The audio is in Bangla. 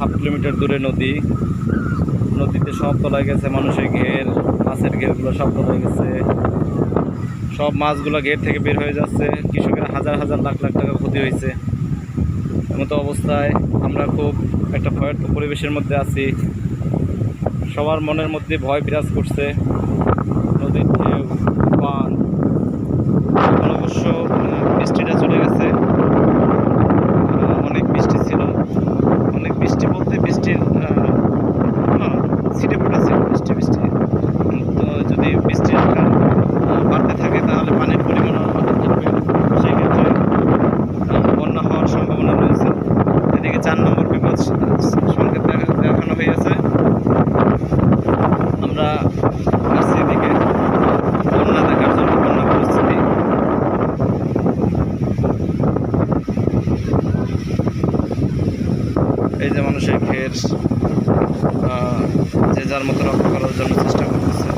হাফ কিলোমিটার দূরে নদী। নদীতে সব তলায় গেছে, মানুষের ঘের, মাছের ঘেরগুলো সব তলায় গেছে। সব মাছগুলো ঘের থেকে বের হয়ে যাচ্ছে। কৃষকের হাজার হাজার লাখ লাখ টাকা ক্ষতি হয়েছে। এমতো অবস্থায় আমরা খুব একটা ভয়ের পরিবেশের মধ্যে আছি। সবার মনের মধ্যে ভয় বিরাজ করছে। নদীর চার নম্বর বিপদ সংকেত দেখা- দেখানো হয়েছে আমরা বন্যা দেখার জন্য বন্যা পরিস্থিতি। এই যে মানুষের ঘের যে যার মতো রক্ষা করার জন্য চেষ্টা করতেছে।